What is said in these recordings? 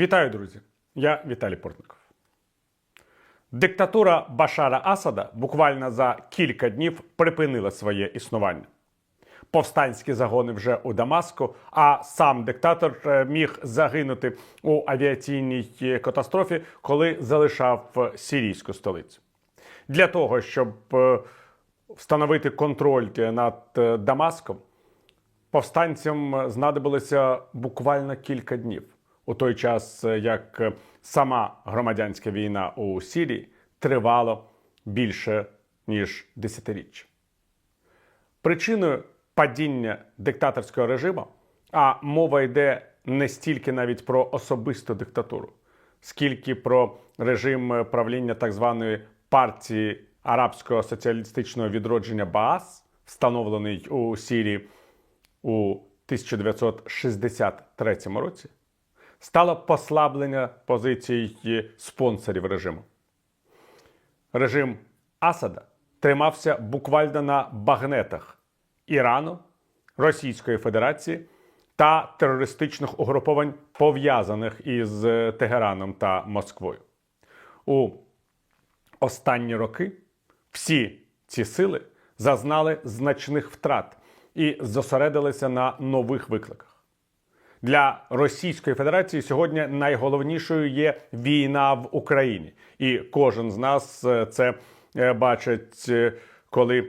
Вітаю, друзі! Я Віталій Портников. Диктатура Башара Асада буквально за кілька днів припинила своє існування. Повстанські загони вже у Дамаску, а сам диктатор е, міг загинути у авіаційній катастрофі, коли залишав е, сирійську столицю. Для того, щоб е, встановити контроль над Дамаском, повстанцям знадобилося буквально кілька днів, у той час е, як е, сама громадянська війна у Сирії тривала більше ніж десятиріччя. Причиною падіння диктаторського режиму, а мова йде не стільки навіть про особисту диктатуру, скільки про режим правління так званої партії арабського соціалістичного відродження Баас, встановлений у Сирії у 1963 році, стало послаблення позицій спонсорів режиму. Режим Асада тримався буквально на багнетах Ірану, Російської Федерації та терористичних угруповань, пов'язаних із е, Тегераном та Москвою. У останні роки всі ці сили зазнали значних втрат і зосередилися на нових викликах. Для Російської Федерації сьогодні найголовнішою є війна в Україні, і кожен з нас е, це е, бачить, е, коли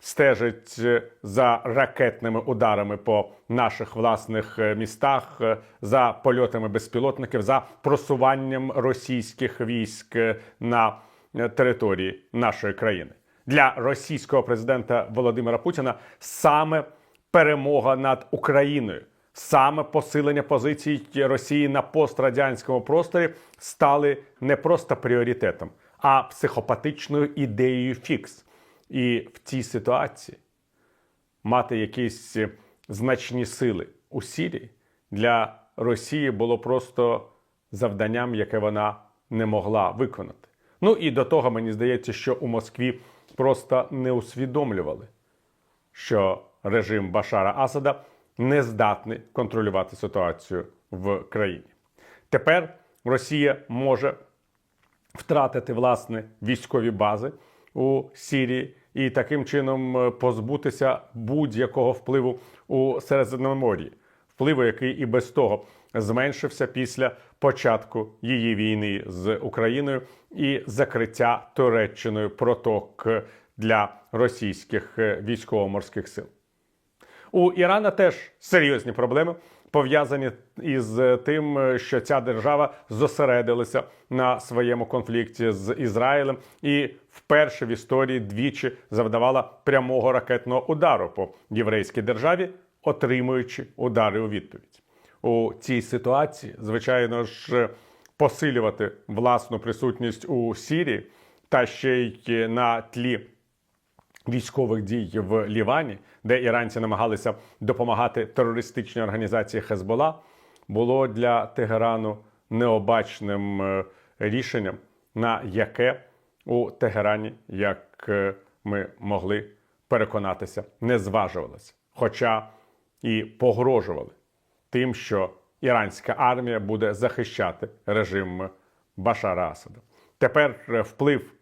стежить за ракетними ударами по наших власних містах, за польотами безпілотників, за просуванням російських військ на території нашої країни. Для російського президента Володимира Путіна саме перемога над Україною, саме посилення позицій Росії на пострадянському просторі стали не просто пріоритетом, а психопатичною ідеєю фікс. І в цій ситуації мати якісь е, значні сили у Сірії для Росії було просто завданням, яке вона не могла виконати. Ну і до того мені здається, що у Москві просто не усвідомлювали, що режим Башара Асада не здатний контролювати ситуацію в країні. Тепер Росія може втратити власне військові бази у Сірії і таким чином е, позбутися будь-якого впливу у Середземномор'ї, впливу, який і без того зменшився після початку її війни з Україною і закриття Туреччиною проток для російських е, військово-морських сил. У Ірана теж серйозні проблеми пов'язані із тим, що ця держава зосередилася на своєму конфлікті з Ізраїлем і вперше в історії двічі завдавала прямого ракетного удару по єврейській державі, отримуючи удари у відповідь. У цій ситуації, звичайно ж, посилювати власну присутність у Сірії та ще й на тлі військових дій в Лівані, де іранці намагалися допомагати терористичній організації Хезбола, було для Тегерану необачним е, рішенням, на яке у Тегерані, як е, ми могли переконатися, не зважувалося, хоча і погрожували тим, що іранська армія буде захищати режим Башара Асада. Тепер е, вплив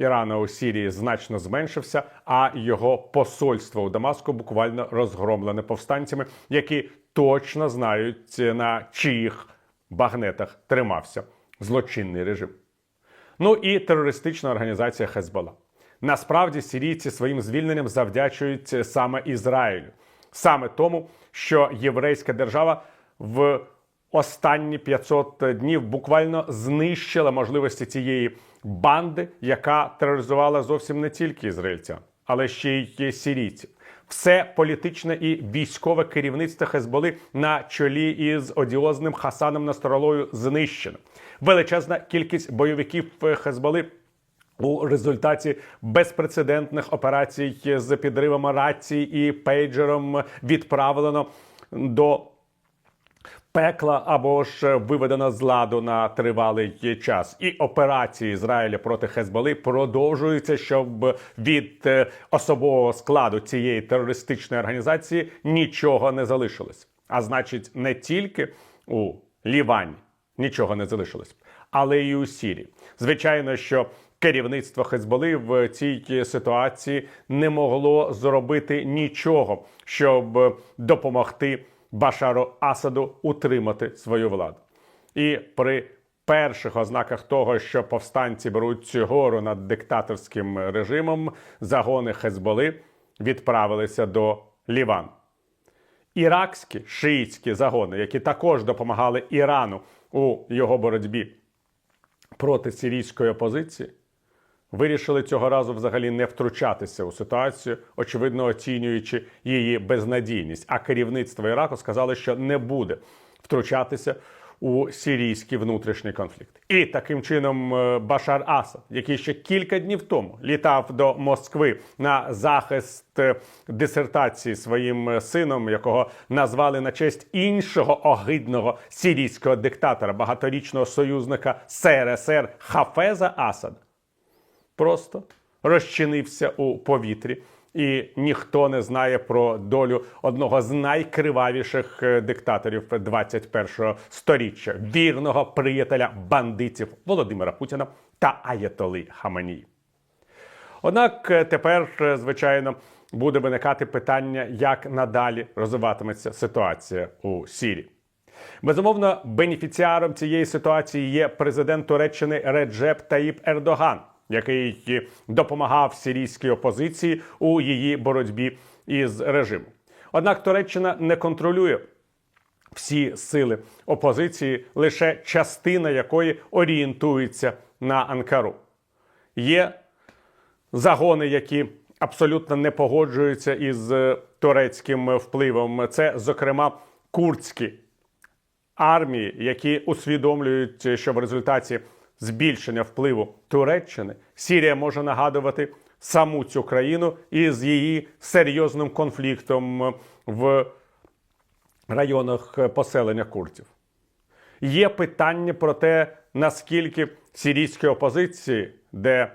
Ірана у Сірії значно зменшився, а його посольство у Дамаску буквально розгромлене повстанцями, які точно знають на чиїх багнетах тримався злочинний режим. Ну і терористична організація Хезбола. Насправді сирійці своїм звільненням завдячують саме Ізраїлю, саме тому, що єврейська держава в останні 500 днів буквально знищила можливості цієї банди, яка тероризувала зовсім не тільки ізраїльцян, але ще й сирійців. Все політичне і військове керівництво Хезболи на чолі із одіозним Хасаном Насторолою знищено. Величезна кількість бойовиків Хезболи у результаті безпрецедентних операцій з підривами рації і пейджером відправлено до пекла або ж виведено з ладу на тривалий час. І операції Ізраїля проти Хезболи продовжуються, щоб від е, особового складу цієї терористичної організації нічого не залишилось. А значить, не тільки у Лівані нічого не залишилось. Але і у Сірії. Звичайно, що керівництво Хезболи в цій ситуації не могло зробити нічого, щоб допомогти Башару Асаду утримати свою владу. І при перших ознаках того, що повстанці беруть цю гору над диктаторським режимом, загони Хезболи відправилися до Лівану. Іракські шиїцькі загони, які також допомагали Ірану у його боротьбі проти сирійської опозиції, вирішили цього разу взагалі не втручатися у ситуацію, очевидно оцінюючи її безнадійність. А керівництво Іраку сказали, що не буде втручатися у сирійський внутрішній конфлікт. І таким чином е, Башар Асад, який ще кілька днів тому літав до Москви на захист е, дисертації своїм е, сином, якого назвали на честь іншого огидного сирійського диктатора, багаторічного союзника СРСР Хафеза Асада, просто розчинився у повітрі. І ніхто не знає про долю одного з найкривавіших е, диктаторів 21-го сторіччя, вірного приятеля бандитів Володимира Путіна та Аятоли Хаманії. Однак е, тепер, е, звичайно, буде виникати питання, як надалі розвиватиметься ситуація у Сірії. Безумовно, бенефіціаром цієї ситуації є президент Туреччини Реджеп Таїп Ердоган, який допомагав сирійській опозиції у її боротьбі із режимом. Однак Туреччина не контролює всі сили опозиції, лише частина якої орієнтується на Анкару. Є загони, які абсолютно не погоджуються із е, турецьким впливом. Це, зокрема, курдські армії, які усвідомлюють, що в результаті збільшення впливу Туреччини Сірія може нагадувати саму цю країну із її серйозним конфліктом в районах поселення курдів. Є питання про те, наскільки сирійській опозиції, де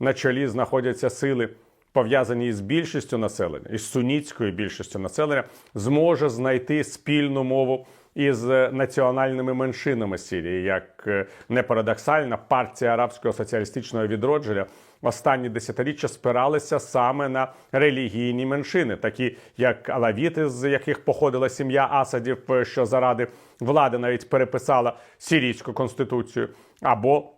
на чолі знаходяться сили, пов'язані із більшістю населення, із сунітською більшістю населення, зможе знайти спільну мову із національними меншинами Сирії, як е, не парадоксально, партія арабського соціалістичного відродження останні десятиріччя спиралися саме на релігійні меншини, такі як алавіти, з яких походила сім'я Асадів, е, що заради влади навіть переписала сирійську конституцію, або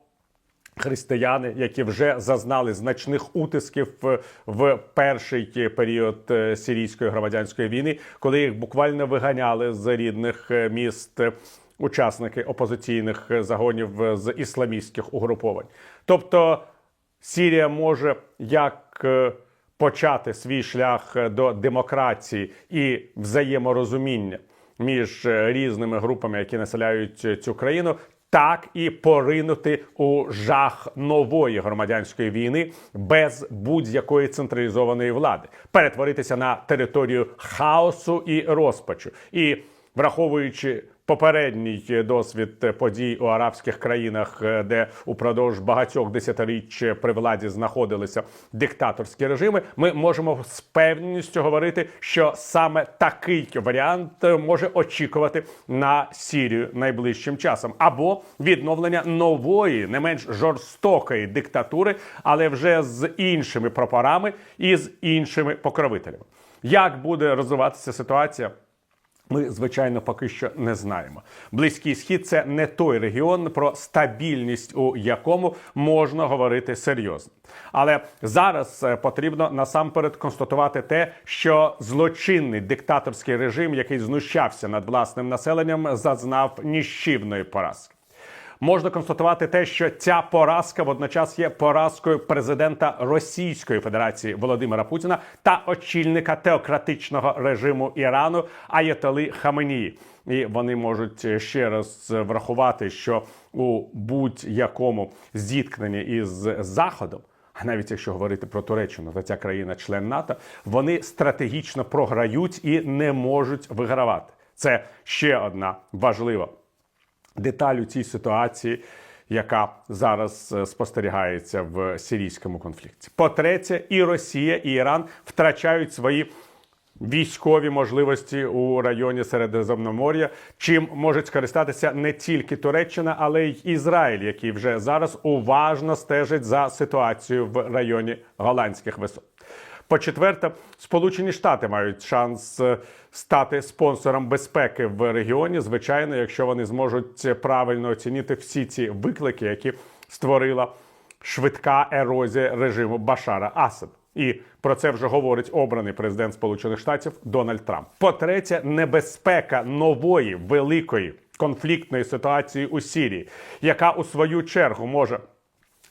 Християни, які вже зазнали значних утисків в- в перший період е, сирійської громадянської війни, коли їх буквально виганяли з рідних е, міст е, учасники опозиційних е, загонів е, з ісламістських угруповань. Тобто Сірія може як е, почати свій шлях е, до демократії і взаєморозуміння між е, різними групами, які населяють е, цю країну, так і поринути у жах нової громадянської війни без будь-якої централізованої влади, перетворитися на територію хаосу і розпачу. І враховуючи попередній досвід подій у арабських країнах, е, де упродовж багатьох десятиріч при владі знаходилися диктаторські режими, ми можемо з певністю говорити, що саме такий варіант може очікувати на Сірію найближчим часом, або відновлення нової, не менш жорстокої диктатури, але вже з іншими прапорами і з іншими покровителями. Як буде розвиватися ситуація? Ми, звичайно, поки що не знаємо. Близький схід це не той регіон, про стабільність у якому можна говорити серйозно. Але зараз е, потрібно насамперед констатувати те, що злочинний диктаторський режим, який знущався над власним населенням, зазнав ніщівної поразки. Можна констатувати те, що ця поразка водночас є поразкою президента Російської Федерації Володимира Путіна та очільника теократичного режиму Ірану Аятоли Хаменії. І вони можуть ще раз врахувати, що у будь-якому зіткненні із Заходом. А навіть якщо говорити про Туреччину, то ця країна-член НАТО, вони стратегічно програють і не можуть вигравати. Це ще одна важлива деталь у цій ситуації, яка зараз е, спостерігається в сирійському конфлікті. По-третє, і Росія, і Іран втрачають свої військові можливості у районі Середземномор'я, чим можуть скористатися не тільки Туреччина, але й Ізраїль, який вже зараз уважно стежить за ситуацією в районі голландських висот. По-четверте, Сполучені Штати мають шанс е, стати спонсором безпеки в регіоні, звичайно, якщо вони зможуть правильно оцінити всі ці виклики, які створила швидка ерозія режиму Башара Асада. І про це вже говорить обраний президент Сполучених Штатів Дональд Трамп. По-третє, небезпека нової великої конфліктної ситуації у Сірії, яка у свою чергу може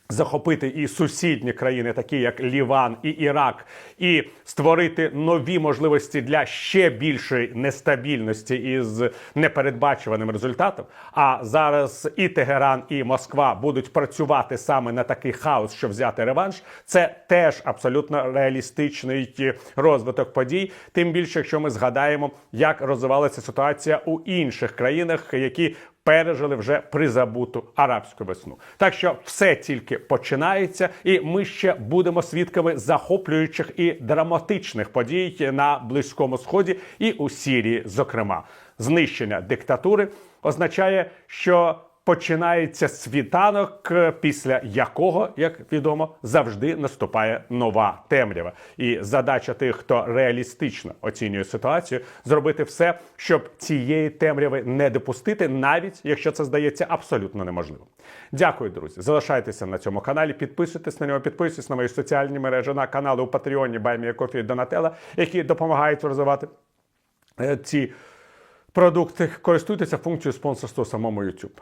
захопити і сусідні країни, такі як Ліван і Ірак, і створити нові можливості для ще більшої нестабільності із непередбачуваним результатом. А зараз і Тегеран, і Москва будуть працювати саме на такий хаос, щоб взяти реванш. Це теж абсолютно реалістичний розвиток подій. Тим більше, якщо ми згадаємо, як розвивалася ситуація у інших країнах, які пережили вже призабуту арабську весну. Так що все тільки починається, і ми ще будемо свідками захоплюючих і драматичних подій на близькому сході і у Сірії. Зокрема, знищення диктатури означає, що починається світанок, е, після якого, як відомо, завжди наступає нова темрява. І задача тих, хто реалістично оцінює ситуацію, зробити все, щоб цієї темряви не допустити, навіть якщо це здається абсолютно неможливим. Дякую, друзі. Залишайтеся на цьому каналі, підписуйтесь на нього, підписуйтесь на мої соціальні мережі, на канали у Патреоні Баймія Кофі Донателла, які допомагають розвивати е, ці продукти. Користуйтеся функцією спонсорства самому YouTube.